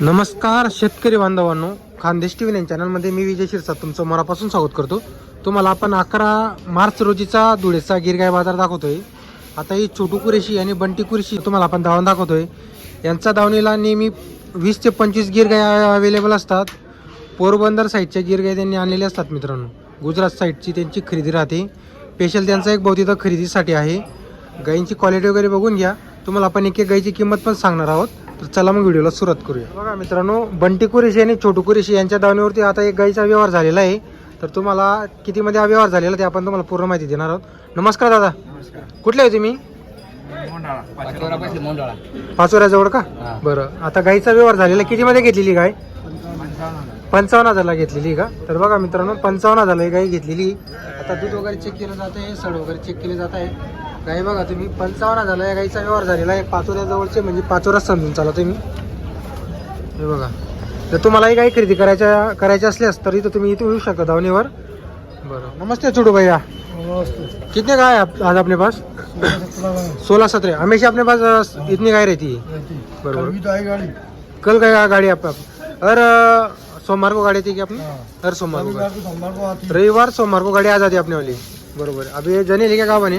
नमस्कार शेतकरी बांधवांनो खानदेश टी व्ही चॅनलमध्ये मी विजय शिरसाट तुमचं मनापासून स्वागत करतो. तुम्हाला आपण अकरा मार्च रोजीचा धुळेचा गिरगाय बाजार दाखवतोय. आता ही छोटू कुरेशी आणि बंटी कुरेशी तुम्हाला आपण धावून दाखवतोय. यांचा धावणीला नेहमी वीस ते पंचवीस गिरगाय अवेलेबल असतात. पोरबंदर साईडच्या गिरगाय त्यांनी आणलेले असतात मित्रांनो. गुजरात साईडची त्यांची खरेदी राहते. स्पेशल त्यांचा एक बहुतेक खरेदीसाठी आहे. गायींची क्वालिटी वगैरे बघून घ्या. तुम्हाला आपण एक एक गायीची किंमत पण सांगणार आहोत. तर चला मग व्हिडिओला सुरुवात करूया. बघा मित्रांनो बंटी कुरेशी आणि छोटू कुरेशी यांच्या दावणीवरती आता एक गायीचा व्यवहार झालेला आहे. तर तुम्हाला कितीमध्ये हा व्यवहार झालेला ते आपण तुम्हाला पूर्ण माहिती देणार आहोत. नमस्कार दादा. नमस्कार. कुठले आहे तुम्ही? पाचोरा पैसे मोंडोळा पाचोऱ्याजवळ का? हा. बरं. आता गायीचा व्यवहार झालेला कितीमध्ये घेतलेली गाय? पंचावन्न हजारला घेतलेली का? तर बघा मित्रांनो पंचावन्न हजारला गाय घेतलेली. आता दूध वगैरे चेक केलं जात आहे सड वगैरे चेक केले जात आहे गाय बघा तुम्ही पंचावन्न हजारला या गाईचा व्यवहार झालेला आहे. पाचोऱ्या जवळचे म्हणजे पाचोरा समजून चाला तुम्ही. हे बघा. जर तुम्हालाही काही खरेदी करायच्या करायच्या असल्यास तर इथं तुम्ही इथं येऊ शकता धावणीवर. बरं. नमस्ते छोटू भैया कितने गाय आप- आज अपने पास? सोलह सत्रह हमेशा अपने पास इतनी गाय रहती है? बरोबर. कल गया गाड़ी. आपका हर अ, सोमवार को गाड़ी थी क्या अपनी हर सोमवार को। रविवार सोमवार को गाडी आ जाते आपली वाली? बरोबर अभी हे जनेल का गावाने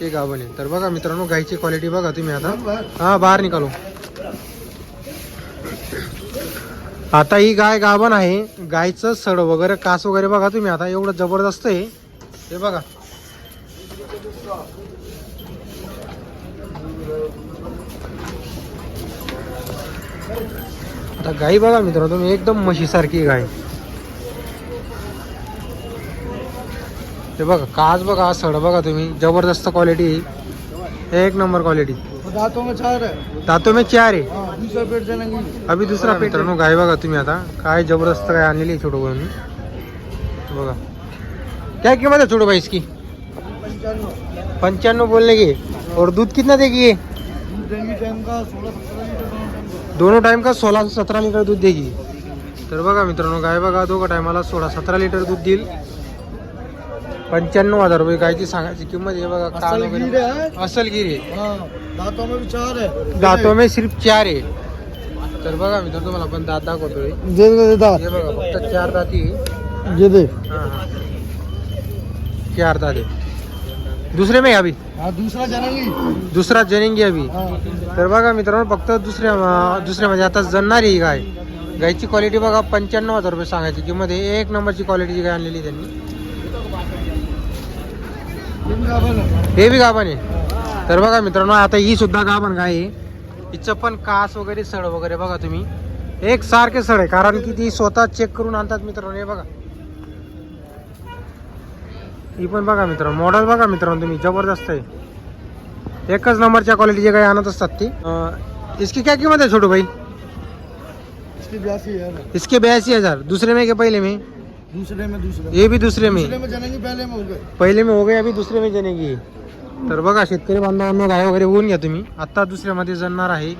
हे गावाने तर बघा मित्रांनो गायची क्वालिटी बघा तुम्ही आता. हा बाहेर निकालो आता ही गाय गाभण आहे. गायचं सड वगैरे कास वगैरे बघा तुम्ही आता. एवढं जबरदस्त आहे. हे बघा. आता गाई बघा मित्रांनो तुम्ही एकदम म्हशीसारखी गाय. हे बघा काच बघा सड बघा तुम्ही. ज़बरदस्त क्वालिटी एक नंबर क्वालिटी दांतों में चार है दातो में चार हाँ, दूसरा पेट अभि दुसरा मित्रांनो गाय बघा तुम्ही आता. काय ज़बरदस्त गाय आणलेली आहे छोटू भाई बघा. क्या कीमत है छोटू भाई इसकी? पंचानवे पंचानवे बोलने की. और दूध कितना देगी ये? दूध टाइम का सोलह सत्रह दोनों सतरा लिटर दूध देगी. तर बघा मित्रांनो गाय बघा दोघं टायमाला सोळा सतरा लिटर दूध देईल. पंच्याण्णव हज़ार रुपये गायची सांगायची किंमत आहे. बघा कान असल वगैरे. गिर है असल गिरी हाँ दांतों में भी चार है दातों में सिर्फ़ चार आहे. तर बघा मित्रांनो तुम्हाला आपण दात दाखवतोय. दे दे दांत. हे बघा फक्त चार दाती आहे. ये दे. हा, हा. चार दात. आहे दुसरे में आहे अभी? हाँ दूसरा चलेंगी दुसरा जनेंगी अभी. हाँ. तर बघा मित्रांनो फक्त दुसऱ्या अं, दुसऱ्या म्हणजे आता जणणारी ही गाय. गायची क्वालिटी बघा पंच्याण्णव हज़ार रुपये सांगायची किंमत आहे. एक नंबरची क्वालिटीची गाय आणलेली त्यांनी. है बी गाभण आहे. तर बघा मित्रांनो आता ही सुद्धा गाभण गाय आहे. हिचं पण कास वगैरे सड वगैरे बघा तुम्ही. एक सारखे सड आहे कारण की ती स्वतः चेक करून आणतात मित्रांनो हे बघा. ही पण बघा मित्रांनो मॉडेल बघा मित्रांनो तुम्ही जबरदस्त आहे. एकच नंबरच्या क्वालिटीचे गाय आणत असतात ती. इसकी क्या किंमत है छोटू भाई? इसकी बयासी है इसके बयासी हजार. दूसरे में के पहले में? दूसरे में दूसरे ये भी दूसरे में? दूसरे में चलेंगी पहले में हो गए। पहिले में हो गए अभी दुसरे में जनेगी। तर बघा शेतकरी बांधवांना गाय वगैरे होऊन घ्या तुम्ही. आत्ता दुसऱ्यामध्ये जणणार आहे.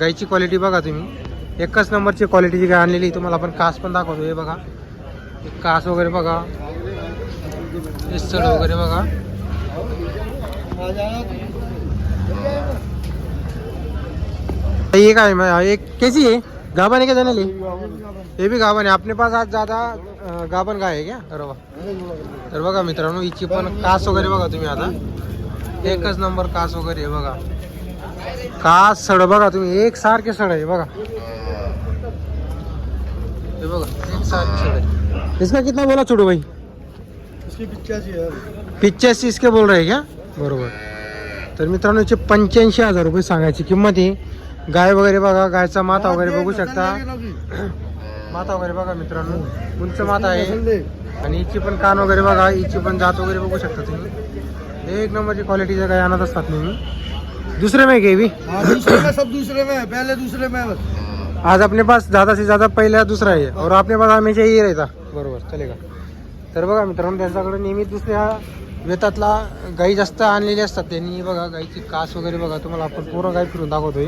गायची क्वालिटी बघा तुम्ही. एकच नंबरची क्वालिटीची गाय आणलेली तुम्हाला आपण कास पण दाखवतो. हे बघा. कास वगैरे बघा. हे सड वगैरे बघा. जाना ये काय है एक कैसी है गाभन है क्या जनेली? ये भी गाभन. है अपने पास आज ज़्यादा अं, गाभन गाय आहे क्या? अरे वा. तर बघा मित्रांनो हिची पण कास वगैरे बघा तुम्ही आता. एकच नंबर कास वगैरे आहे बघा. कास सड बघा तुम्ही एक सारखे सड आहे बघा. हे बघा एक सारखे सड आहे. इसका कितना बोला छोटू भाई? है। पिच्याऐंशी इसके बोल रहे क्या? बरोबर. तर मित्रांनो याचे पंच्याऐंशी हजार रुपये सांगायची किंमत आहे गाय वगैरे बघा गायचा माथा वगैरे बघू शकता. माथा वगैरे बघा मित्रांनो. उंच माथा आहे. आणि हिची पण कान वगैरे बघा. हिची पण जात वगैरे बघू शकता तुम्ही. एक नंबरची क्वालिटीच्या गाय आणत असतात नेहमी. दुसरे में गई भी दूसरे में सब दूसरे में पहले दूसरे में आज अपने पास ज्यादा से ज्यादा पहिला दुसरा आहे. और आपने पास हमेशा ही रहता बरोबर चलेगा तर बघा मित्रांनो त्यांच्याकडे नेहमी दुसऱ्या वेतातला गाई जास्त आणलेली असतात. त्यांनी बघा गाईची कास वगैरे बघा. तुम्हाला आपण पूर्ण गाय फिरून दाखवतोय.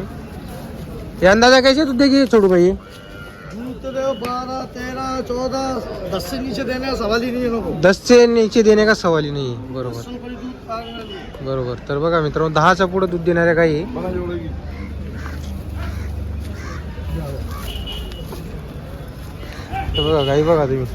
हे अंदाजा कैसे दूध देगी छोटू भाई बारह तेरह चौदह दस से नीचे देने का सवाल ही नहीं है लोगों को दस से नीचे देणे का सवाल ही नाही. बरोबर। बरोबर तर बघा मित्रांनो दहाच्या पुढे दूध देणाऱ्या गाई जोड़ेगी तर बघा गाई बघा तुम्ही.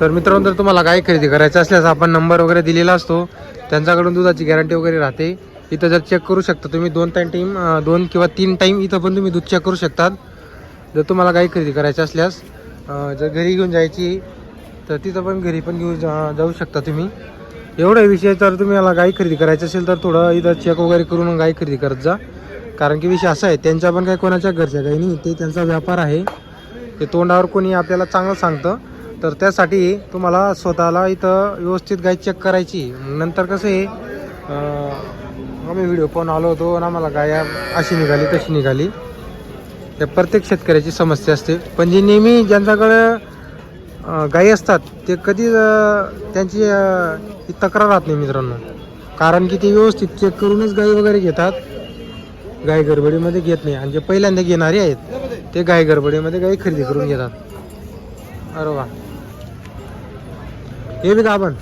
तर मित्रांनो जर तुम्हाला गाय खरेदी करायचं असल्यास आपण नंबर वगैरे दिलेला असतो. त्यांच्याकडून दुधाची गॅरंटी वगैरे राहते. इथं जर चेक करू शकता तुम्ही दोन टाईम टाईम दोन किंवा तीन टाईम इथं पण तुम्ही दूध चेक करू शकतात. जर तुम्हाला गाय खरेदी करायची असल्यास जर घरी घेऊन जायची तर तिथं पण घरी पण घेऊन जा जाऊ शकता तुम्ही. एवढा विषय तुम्ही तुम्हाला गाई खरेदी करायची असेल तर थोडं इथं चेक वगैरे करून गाई खरेदी करत जा. कारण की विषय असा आहे त्यांच्या पण काही कोणाच्या घरच्या काही नाही ते त्यांचा व्यापार आहे. ते तोंडावर कोणी आपल्याला चांगलं सांगतं तर त्यासाठी तुम्हाला स्वतःला इथं व्यवस्थित गाय चेक करायची. नंतर कसं आहे आम्ही व्हिडिओ पाहून आलो होतो आणि आम्हाला गाय अशी निघाली तशी निघाली. त्या प्रत्येक शेतकऱ्याची समस्या असते. पण जे नेहमी ज्यांच्याकडं गायी असतात ते कधी त्यांची तक्रार राहत नाही मित्रांनो. कारण की ते व्यवस्थित चेक करूनच गाई वगैरे घेतात. गाय गडबडीमध्ये घेत नाही. आणि जे पहिल्यांदा घेणारे आहेत ते गाय गडबडीमध्ये गाई खरेदी करून घेतात. अरे वा. हे बी गाभण.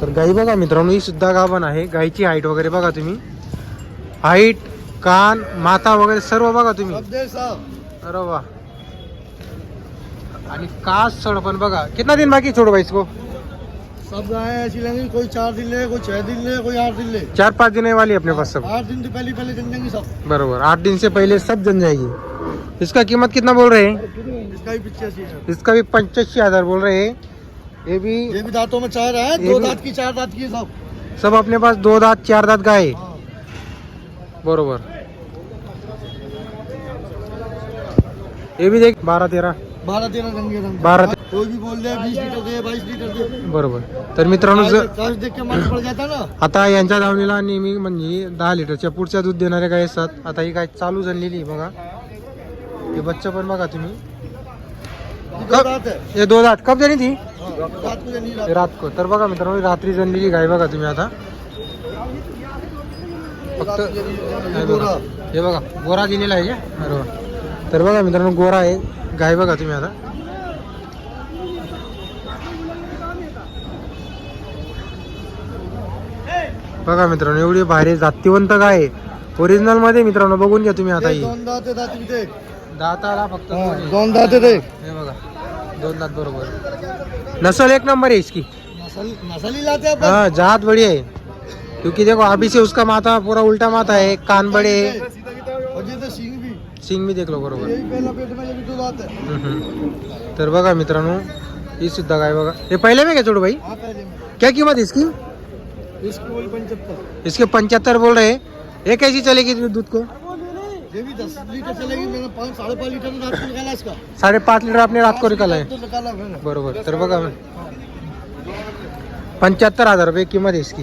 तर गाई बघा मित्रांनो ही सुद्धा गाभण आहे. गायची हाईट वगैरे बघा तुम्ही. हाईट कान माता वगैरे सर्व बघा तुम्ही. अरे वा. आणि कास चढ पण बघा. कितना दिन बाकी छोड़ बाईस को सब गाय ऐसी लगेंगी कोई चार दिन ले कोई छह दिन ले कोई आठ दिन ले चार पाँच दिन वाली अपने पास सब। आठ दिन से पहले पहले जन जाएँगी सब। बरोबर आठ दिन से पहले सब जन जाएगी। इसका कीमत कितना बोल रहे हैं? इसका भी है इसका भी पंचासी हज़ार बोल रहे हैं। ये भी ये भी दांतों में चार है दो दांत की चार दांत की सब। सब अपने पास दो दात चार दात गाय. हाँ। बरोबर। ये भी देख बारह तेरह। बारह तेरह रंगे रंग। बारह ते- कोई भी बोल दे बीस लीटर दे बाईस लीटर दे। बरोबर. तर मित्रांनो जर काश देख के मन पड़ जाता ना? आता यांच्या दावणीला नेहमी म्हणजे दहा लिटरच्या पुढच्या दूध देणाऱ्या गाय असतात. आता ही गाय चालू झालेली आहे बघा. हे बच्चा पण बघा तुम्ही. है हे दो दात. कब झाली ती? हाँ, दांत मुझे नहीं रहा रात को तर बघा मित्रांनो ही रात्री जनलेली गाय बघा तुम्ही आता. फक्त हे बघा. हे बघा गोरा दिलेला आहे का वा तर बघा मित्रांनो गोरा आहे. गाय बघा तुम्ही आता बघा मित्रांनो एवढी भारी जातीवंत गाय आहे ओरिजिनलमध्ये मित्रांनो बघून घ्या तुम्ही आता ही दोन दांत है दाताला फक्त दोन हाँ, आहे. दोन दांत है देख हे बघा दोन दात बरोबर नसल एक नंबर है इसकी नसल ही लाते हैं हाँ जात बढ़िया है क्योंकि देखो अभी से उसका माथा पूरा उल्टा माथा है कान बड़े है सींग भी सिंग भी देख लो बरोबर। यही पहला पेट में ये भी दो दांत है। हम्म. तर बघा मित्रांनो ही सुद्धा काय बघा। हे पहले में क्या छोटू भाई? हाँ पहले में। क्या कीमत है इसकी? इसकी बोल पंचहत्तर। इसके पंचहत्तर बोल रहे हैं। ये कैसी चलेगी दूध को? ये भी दस लीटर चलेगी मैंने पाँच साढ़े पाँच लीटर में रात को निकाला इसका। साढ़े पाच लिटर आपने रात को निकाला है। तो निकाला मैंने। बरोबर तर बघा पंचहत्तर हजार रुपये कीमत है इसकी।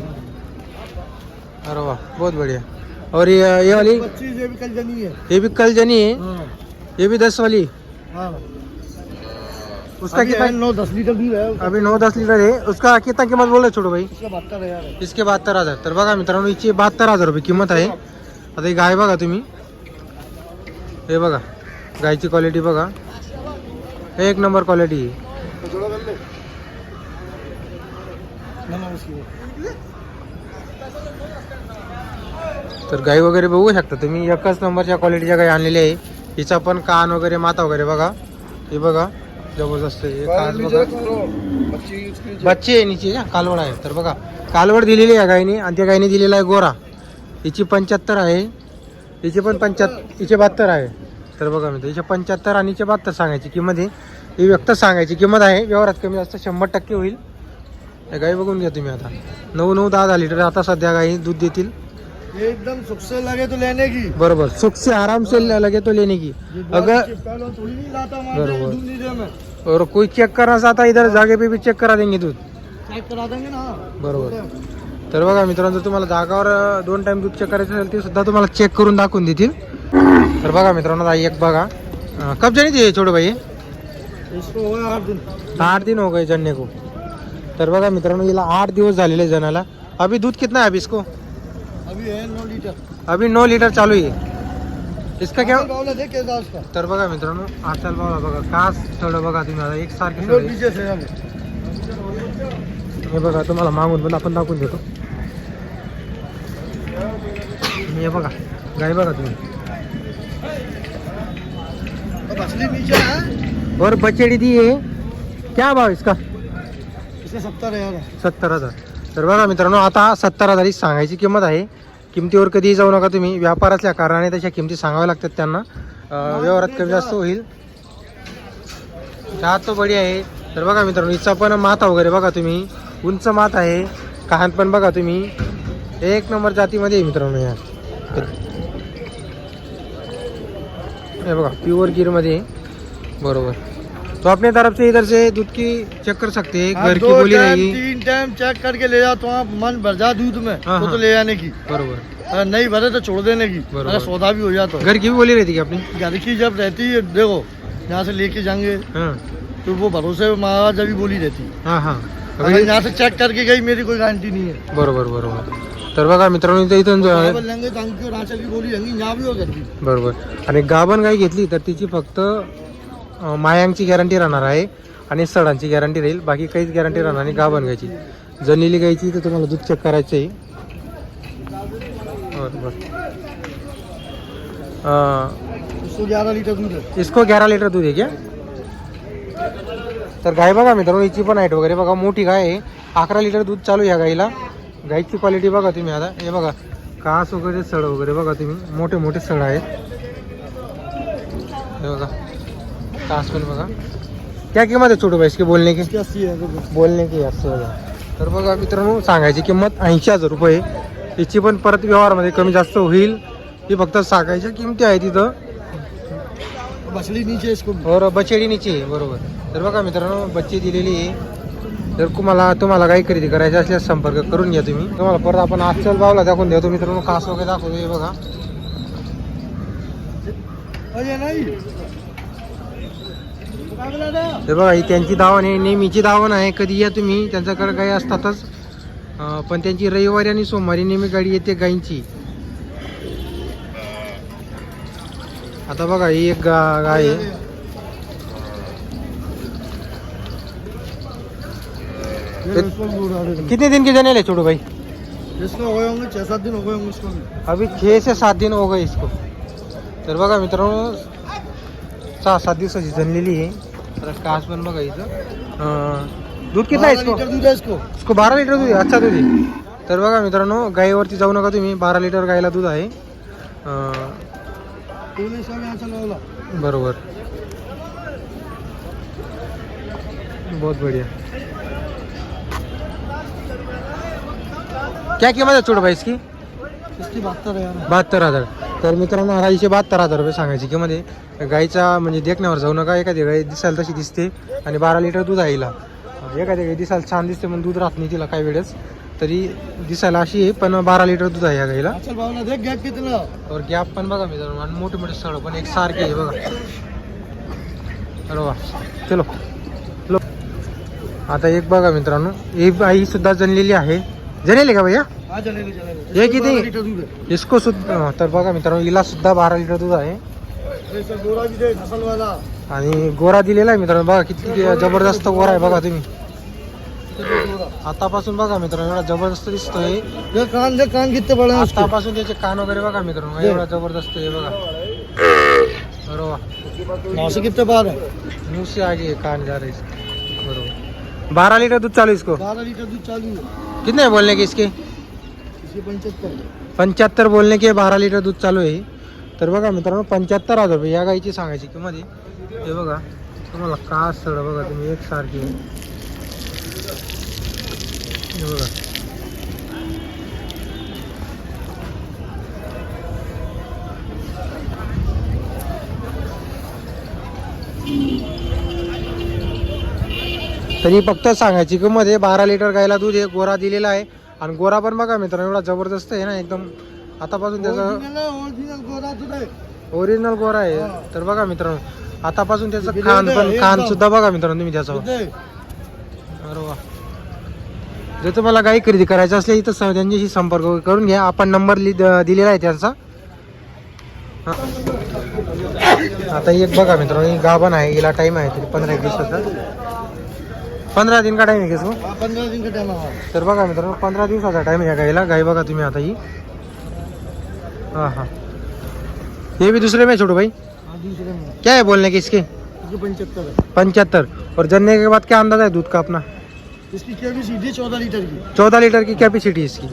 अरे वाह बहुत बढ़िया। और ये ये वाली? पच्चीस ये भी कल जनी है। ये भी कल जनी है? हाँ। ये भी दस वाली? हाँ। उसका कितना नौ दस लीटर दूध है। अभी नऊ दस लिटर आहे उसका कितना किंमत बोल रहे छोटू भाई? इसका बहत्तर हज़ार है। इसके बहात्तर हज़ार। तर बघा मित्रांनो हिची बहात्तर हज़ार रुपये किंमत आहे. आता ही गाय बघा तुम्ही. हे बघा गायची क्वालिटी बघा. एक नंबर क्वालिटी आहे. तर गाय वगैरे बघू शकता तुम्ही. एकच नंबरच्या क्वालिटीच्या गाय आणलेली आहे. हिचा पण कान वगैरे माता वगैरे बघा. हे बघा. जबरदस्त बच्चे आहे नीचे कालवड आहे. तर बघा कालवड दिलेली आहे गायने आणि त्या गायने दिलेला आहे गोरा. हिची पंच्याहत्तर आहे. हिची पण पंच्याहत्तर हिचे बहात्तर आहे. तर बघा मी हिचे पंच्याहत्तर आणि हिचे बहात्तर सांगायची किंमत आहे. ही व्यक्त सांगायची किंमत आहे. व्यवहारात कमी जास्त शंभर टक्के होईल. हे गाई बघून घ्या तुम्ही आता. नऊ नऊ दहा दहा लिटर. आता सध्या गाई दूध देतील. ये एकदम सुख से लगे तो लेने की। बरोबर सुख से आराम से लगे तो लेने की। अगर चिपका लो, थोड़ी नहीं लाता बरोबर। और कोई चेक करना चाहता इधर जागे पे भी चेक करा देंगे दूध। चेक करा देंगे ना। बरोबर। तर बघा मित्रांनो जर तुम्हाला जागावर दोन टाइम दूध चेक करायचं असेल ते सुद्धा तुम्हाला चेक करून दाखवून देतील. तर बघा मित्रांनो आता एक बघा. कब जानी थी छोटे भाई? हो आठ दिन। आठ दिन हो गए जनने को। तर बघा मित्रांनो हिला आठ दिवस झालेले जनाला. अभी दूध कितना है अभी इसको? अभी है नौ लीटर। अभी नौ लीटर चालू आहे इसका क्या तर बघा मित्रांनो आचाल बावला बघा कास थोडं बघा तुम्ही आता एक सारखे हम लोग नीचे से हम हे बघा तुम्हाला मागून पण आपण दाखवून देतो. हे बघा गाय बघा तुम्ही. है और बचेडी दी आहे. क्या भाव इसका? इसे सत्तर हज़ार सत्तर हज़ार. तर बघा मित्रांनो आता सत्तर हजार ही सांगायची किंमत आहे. किमतीवर कधीही जाऊ नका तुम्ही. व्यापार असल्या कारणाने तशा किमती सांगाव्या लागतात त्यांना. व्यवहारात कमी जास्त होईल. चहा तो बडी आहे. तर बघा मित्रांनो हिचा पण माथा वगैरे बघा तुम्ही. उंच मात आहे. कान पण बघा तुम्ही. एक नंबर जातीमध्ये आहे मित्रांनो या. हे बघा प्युअर गिरमध्ये बरोबर. तो अपने तरफ़ से इधर से दूध की चेक कर सकते हैं हाँ, घर की बोली रहेगी। तीन टाइम चेक करके ले जाओ तो आप मन भर जा दूध में हाँ, तो, हाँ। तो ले जाने की। बरोबर। नहीं भरे तो छोड़ देने की अगर सौदा भी हो जाता घर की भी बोली रहती है अपनी? घर की जब रहती है देखो यहाँ से लेके जाएँगे हाँ। तो वो भरोसे महाराज अभी बोली रहती। है हाँ। हाँ यहाँ से चेक करके गई मेरी कोई गारंटी नहीं है। बरोबर बरोबर। तर बघा मित्रांनो इथं आहे बराबर तो हो आणि गाभण गाय घेतली तर तिची फक्त मायांची गॅरंटी राहणार आहे आणि सडांची गॅरंटी राहील. बाकी काहीच गॅरंटी राहणार नाही गाभण गायची जनिली गायची तर तुम्हाला दूध चेक करायचं आहे बरोबर इसको ग्यारह लिटर दूध आहे क्या? तर गाय बघा मित्रांनो हिची पण हाईट वगैरे बघा मोठी गाय आहे. अकरा लिटर दूध चालू आहे या गाईला. गाईची क्वालिटी बघा तुम्ही आता. हे बघा कास वगैरे सड वगैरे बघा तुम्ही. मोठे मोठे सड आहेत. हे बघा. बघा. क्या किंमत आहे छोटू भाई इसकी बोलने की। बोलणे की असं बघा. तर बघा मित्रांनो सांगायची किंमत ऐंशी हजार रुपये. हिची पण परत व्यवहारमध्ये कमी जास्त होईल. ही फक्त सांगायच्या किमती आहे तिथं नीचे। और बचेडी नीचे आहे बरोबर. तर बघा मित्रांनो बच्ची दिलेली आहे. जर तुम्हाला तुम्हाला काही खरेदी करायची असल्यास संपर्क करून घ्या तुम्ही. तुम्हाला परत आपण आजच्याच भावला दाखवून देतो मित्रांनो कास वगैरे दाखवतो हे बघा. हे बघा ही त्यांची दावण आहे नेहमीची दावण आहे. कधी या तुम्ही त्यांच्याकडे गाई असतातच. पण त्यांची रविवारी आणि सोमवारी नेहमी गाडी येते गाईंची. आता बघा ही एक गा गाय आहे। कितने दिन के जनेल है छोटू भाई? इसको हो गए होंगे छह सात दिन हो गए होंगे इसको। भी अभी छः से सात दिन हो गए इसको। तर बघा मित्रांनो सहा सात दिवसाची जनलेली आहे. कास पण बघा इथं. दूध किती आहे इसको? दूध है इसको. इसको बारा लिटर दूध आहे? अच्छा दूध आहे. तर बघा मित्रांनो गाईवरती जाऊ नका तुम्ही. बारा लिटर गाईला दूध आहे. बरोबर. बहुत बढ़िया. क्या किंमत आहे छोटू भाई इसकी? इसकी बहत्तर है यार बहात्तर हजार. तर मित्रांनो गाईचे बहात्तर हजार रुपये सांगायची किंमत आहे. गाईचा म्हणजे देखण्यावर जाऊ नका. एखादी गाई दिसायला तशी दिसते आणि बारा लिटर दूध आहे हिला. एखादी गाई दिसायला छान दिसते पण दूध राहत नाही तिला काही वेळेस. तरी दिसायला अशी आहे पण बारा लिटर दूध आहे या गाईला. और गॅप पण बघा मित्रांनो आणि मोठे मोठे स्थळ पण एक सारखे आहे बघा. अरे वा चलो. लो आता एक बघा मित्रांनो ही आई सुद्धा जनलेली आहे. जनेली का भैया? हाँ ये इसको सुद्धा तर बघा मित्रांनो हिला सुद्धा बारा लिटर दूध आहे. आणि गोरा दिलेला आहे मित्रांनो बघा किती जबरदस्त गोरा आहे. बघा तुम्ही. आतापासून बघा मित्रांनो एवढा जबरदस्त दिसतोय. कान देख कान हैं उसके आतापासून त्याचे कान वगैरे बघा मित्रांनो एवढा जबरदस्त आहे बघा. अरे वा नौ से कितने बार है मुंह से आगे कान जा रहे बरोबर बारह लीटर दूध चालू इसको? बारह लीटर दूध चालू है। कितने है बोलने के इसके? पंचहत्तर। पंच्याहत्तर बोलणे की बारा लिटर दूध चालू आहे तर बघा मित्रांनो पंच्याहत्तर हजार रुपये या गाईची सांगायची किंमत आहे. हे बघा तुम्हाला कास सड बघा तुम्ही एक सारखी आहे. हे बघा. तरी फक्त सांगायची किंमत आहे बारा लिटर गायला दूध आहे गोरा दिलेला आहे. आणि गोरा पण बघा मित्रांनो एवढा जबरदस्त आहे ना एकदम आतापासून त्याचं ओरिजिनल गोरा है आहे. तर बघा मित्रांनो आतापासून त्याचं खान पण खान सुद्धा बघा मित्रांनो तुम्ही त्याचं? अरे वा. जर तुम्हाला गाई खरेदी करायची असली तर स- त्यांच्याशी संपर्क करून घ्या. आपण नंबर दिलेला आहे त्यांचा. हा. आता एक बघा मित्रांनो ही गाभण आहे हिला टाइम आहे तरी पंधरा एक दिवसाचा. पंधरा दिन का टाइम आहे घेसो हाँ, पंद्रह दिन का टाइम है तर बघा मित्रांनो पंधरा दिवसाचा टाइम आहे या गाईला. गाई बघा तुम्ही आता ही. हाँ हाँ ये भी दूसरे में छोटू भाई. हाँ में क्या है बोलने के इसके? पंचहत्तर पंचहत्तर और जनने के बाद क्या अंदाज़ा है दूध का अपना? इसकी कैपेसिटी चौदह लीटर की. चौदह लीटर की कैपेसिटी इसकी.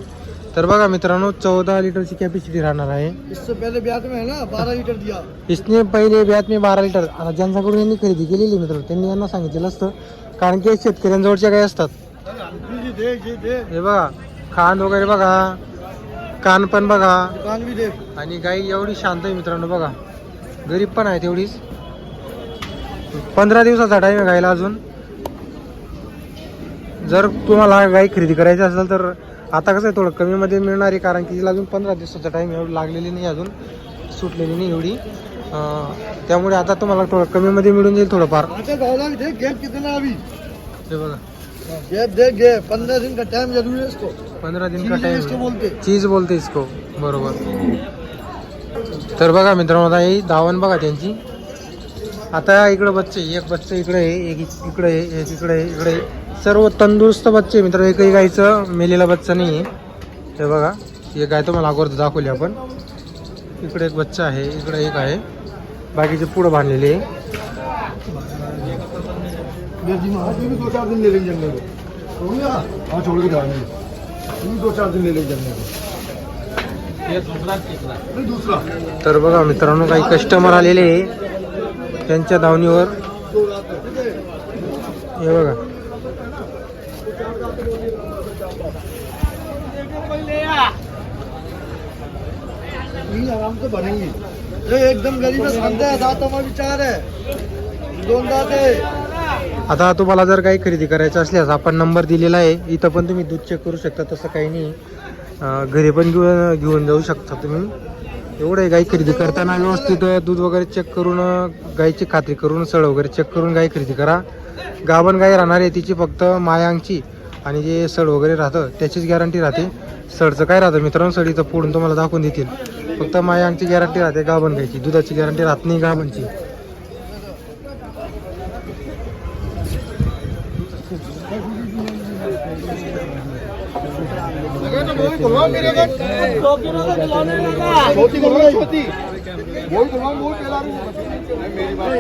तर बघा मित्रांनो चौदा लिटरची कॅपॅसिटी राहणार आहे. इससे पहले ब्याज में है ना बारह लीटर दिया। इसने पहिले व्यात मी बारा लिटर आता ज्यांच्याकडून यांनी खरेदी केलेली मित्र त्यांनी यांना सांगितलेलं असतं कारण की शेतकऱ्यांजवळच्या गाय असतात. जी हे बघा खान वगैरे बघा कान पण बघा. भी आणि गाई एवढी शांत आहे मित्रांनो बघा. गरीब पण आहे तेवढीच पंधरा दिवसाचा टाईम आहे गायला अजून. जर तुम्हाला गाय खरेदी करायची असेल तर आता कसं आहे थोडं कमीमध्ये मिळणार आहे कारण की तिला अजून पंधरा दिवसाचा टाईम एवढं लागलेली नाही अजून सुटलेली नाही एवढी. त्यामुळे आता तुम्हाला थोडं कमीमध्ये मिळून जाईल थोडंफार. बघा. पंद्रह दिन का टाइम जरूरी पंधरा दिन का टाइम बोलते. चीज बोलते इसको. बरोबर. तर बघा मित्रांनो आता ही धावण बघा त्यांची. आता इकडं बच्चे एक बच्चे इकडे आहे एक इकडे आहे एक इकडे आहे इकडे. सर्व तंदुरुस्त बच्चे मित्र एकही गाईचं मेलेला बच्चा नाही आहे हे बघा एक गाय तुम्हाला अगोदर दाखवली आपण. इकडे एक बच्चा आहे इकडे एक आहे. बाकीचे पुढं बांधलेले आहे. तर बघा मित्रांनो काही कस्टमर आलेले आहे. त्यांच्या धावणीवर. हे बघा. आराम बनेंगी ये एकदम गरीब विचार है। आता तुम्हाला जर काही खरेदी करायचं असल्यास आपण नंबर दिलेला आहे. इथं पण तुम्ही दूध चेक करू शकता तसं काही नाही. घरी पण घेऊन घेऊन जाऊ शकता तुम्ही. एवढं आहे गाई खरेदी करताना व्यवस्थित दूध वगैरे चेक करून गाईची खात्री करून सळ वगैरे चेक करून गाई खरेदी करा. गाभण गाई राहणार आहे तिची फक्त मायांची आणि जे सड वगैरे राहतं त्याचीच गॅरंटी राहते. सडचं काय राहतं मित्रांनो? सडीचं फोडून तुम्हाला दाखवून देतील. फक्त मायांची गॅरंटी राहते गाभण गायची दुधाची गॅरंटी राहत नाही गाभणची. छोटी छोटी छोटी